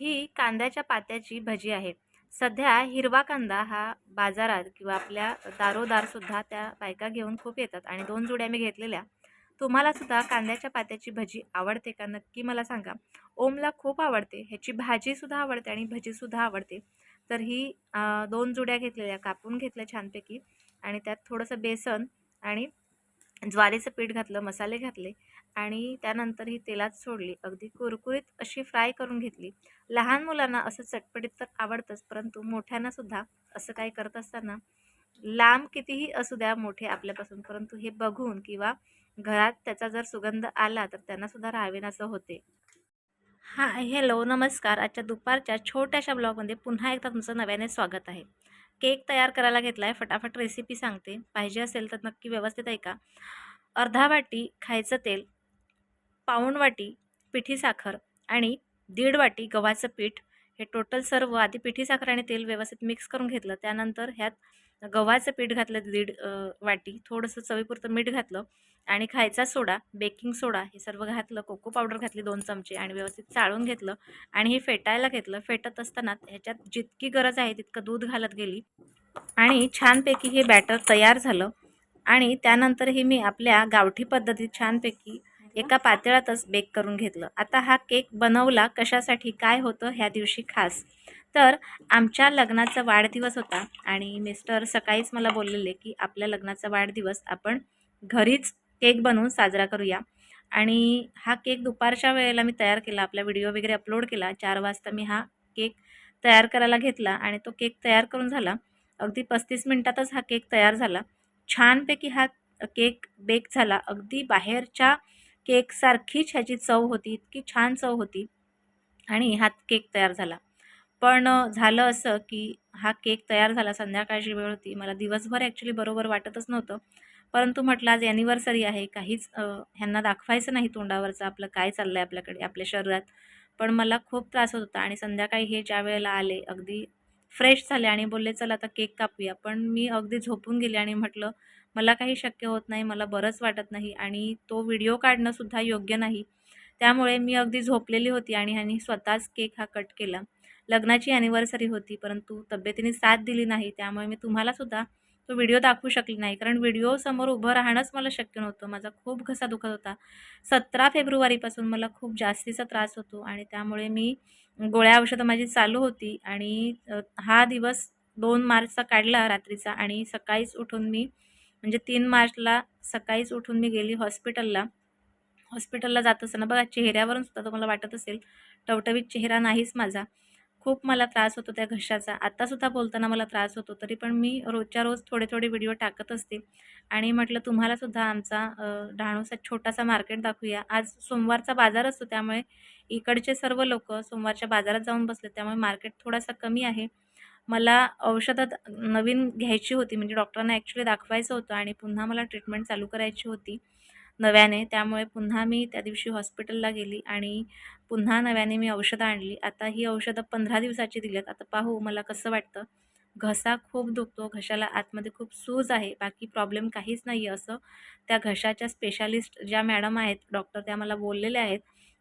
ही कांद्याच्या पात्याची भजी आहे. सध्या हिरवा कांदा हा बाजारात किंवा आपल्या दारोदारसुद्धा त्या बायका घेऊन खूप येतात आणि दोन जुड्या मी घेतलेल्या. तुम्हालासुद्धा कांद्याच्या पात्याची भजी आवडते का? नक्की मला सांगा. ओमला खूप आवडते. ह्याची भाजीसुद्धा आवडते आणि भजीसुद्धा आवडते. तर ही दोन जुड्या घेतलेल्या कापून घेतल्या छानपैकी आणि त्यात थोडंसं बेसन आणि ज्वारीचं पीठ घातलं मसाले घातले आणि त्यानंतर ही तेलात सोडली. अगदी कुरकुरीत अशी फ्राय करून घेतली. लहान मुलांना असं चटपटीत तर आवडतंच परंतु मोठ्यांना सुद्धा असं काही करत असताना लांब कितीही असू द्या मोठे आपल्यापासून परंतु हे बघून किंवा घरात त्याचा जर सुगंध आला तर त्यांना सुद्धा राहावेनासं होते. हाय हॅलो नमस्कार. आजच्या दुपारच्या छोट्याशा ब्लॉगमध्ये पुन्हा एकदा तुमचं नव्याने स्वागत आहे. केक तयार करायला घेतला आहे फटाफट रेसिपी सांगते. पाहिजे असेल तर नक्की व्यवस्थित ऐका. अर्धा वाटी खायचं तेल पाऊण वाटी पिठी साखर आणि दीड वाटी गव्हाचं पीठ हे टोटल सर्व आधी पिठी साखर आणि तेल व्यवस्थित मिक्स करून घेतलं. त्यानंतर ह्यात गव्हाचं पीठ घातलं दीड वाटी. थोडंसं चवीपुरतं मीठ घातलं आणि खायचा सोडा बेकिंग सोडा हे सर्व घातलं. कोको पावडर घातली दोन चमचे आणि व्यवस्थित चाळून घेतलं आणि हे फेटायला घेतलं. फेटत असताना ह्याच्यात जितकी गरज आहे तितकं दूध घालत गेली आणि छानपैकी हे बॅटर तयार झालं आणि त्यानंतर हे मी आपल्या गावठी पद्धतीत छानपैकी एका पातळातच बेक करून घेतलं. आता हा केक बनवला कशासाठी काय होतं ह्या दिवशी खास? तर आमच्या लग्नाचा वाढदिवस होता आणि मिस्टर सकाळीच मला बोललेले की आपल्या लग्नाचा वाढदिवस आपण घरीच केक बनवून साजरा करूया. आणि हा केक दुपारच्या वेळेला मी तयार केला आपला व्हिडिओ वगैरे अपलोड केला. चार वाजता मी हा केक तयार करायला घेतला आणि तो केक तयार करून झाला. अगदी पस्तीस मिनटातच हा केक तयार झाला. छानपैकी हा केक बेक झाला. अगदी बाहेरच्या केकसारखीच ह्याची चव होती इतकी छान चव होती आणि हा केक तयार झाला. पण झालं असं की हा केक तयार झाला संध्याकाळची वेळ होती. मला दिवसभर ॲक्च्युली बरोबर वाटतच नव्हतं. परंतु म्हटलं आज ॲनिव्हर्सरी आहे काहीच ह्यांना दाखवायचं नाही तोंडावरचं आपलं काय चाललं आहे आपल्याकडे आपल्या शरीरात. पण मला खूप त्रास होत होता आणि संध्याकाळी हे ज्या वेळेला आले अगदी फ्रेश झाले आणि बोलले चला आता केक कापूया. पण मी अगदी झोपून गेले आणि म्हटलं मला काही शक्य होत नाही मला बरंच वाटत नाही आणि तो व्हिडिओ काढणंसुद्धा योग्य नाही. त्यामुळे मी अगदी झोपलेली होती आणि ह्यांनी स्वतःच केक हा कट केला. लग्नाची ॲनिव्हर्सरी होती परंतु तब्येतीने साथ दिली नाही त्यामुळे मी तुम्हालासुद्धा तो व्हिडिओ दाखवू शकले नाही. कारण व्हिडिओसमोर उभं राहणंच मला शक्य नव्हतं. माझा खूप घसा दुखत होता. सतरा फेब्रुवारीपासून मला खूप जास्तीचा त्रास होतो आणि त्यामुळे मी गोळ्या औषधं माझी चालू होती आणि हा दिवस दोन मार्चचा काढला रात्रीचा आणि सकाळीच उठून मी म्हणजे तीन मार्चला सकाळीच उठून मी गेली हॉस्पिटलला. हॉस्पिटलला जात असताना बघा चेहऱ्यावरून सुद्धा तुम्हाला वाटत असेल टवटवीत चेहरा नाहीच माझा. खूप मला त्रास होतो त्या घशाचा. आत्तासुद्धा बोलताना मला त्रास होतो तरी पण मी रोजच्या रोज थोडे थोडे व्हिडिओ टाकत असते. आणि म्हटलं तुम्हालासुद्धा आमचा डहाणूसा डहाणूचा छोटासा मार्केट दाखवूया. आज सोमवारचा बाजार असतो त्यामुळे इकडचे सर्व लोक सोमवारच्या बाजारात जाऊन बसले त्यामुळे मार्केट थोडासा कमी आहे. मला औषधात नवीन घ्यायची होती म्हणजे डॉक्टरांना ॲक्च्युली दाखवायचं होतं आणि पुन्हा मला ट्रीटमेंट चालू करायची होती नव्याने. त्यामुळे पुन्हा मी त्या दिवशी हॉस्पिटलला गेली आणि पुन्हा नव्याने मी औषधं आणली. आता ही औषधं पंधरा दिवसाची दिली आहेत आता पाहू मला कसं वाटतं. घसा खूप दुखतो. घशाला आतमध्ये खूप सूज आहे. बाकी प्रॉब्लेम काहीच नाही आहे असं त्या घशाच्या स्पेशालिस्ट ज्या मॅडम आहेत डॉक्टर त्या मला बोललेल्या आहेत.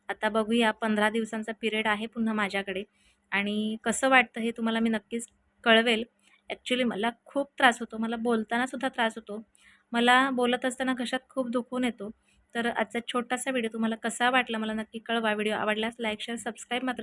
आता बघूया पंधरा दिवसांचा पिरियड आहे पुन्हा माझ्याकडे. आणि कसं वाटतं हे तुम्हाला मी नक्कीच कळवेल. ॲक्च्युली मला खूप त्रास होतो. मला बोलतानासुद्धा त्रास होतो. मला बोलत असताना घशात खूप दुखून येतो. तर आजचा छोटासा व्हिडिओ तुम्हाला कसा वाटला मला नक्की कळवा. व्हिडिओ आवडल्यास लाईक शेअर सबस्क्राईब मात्र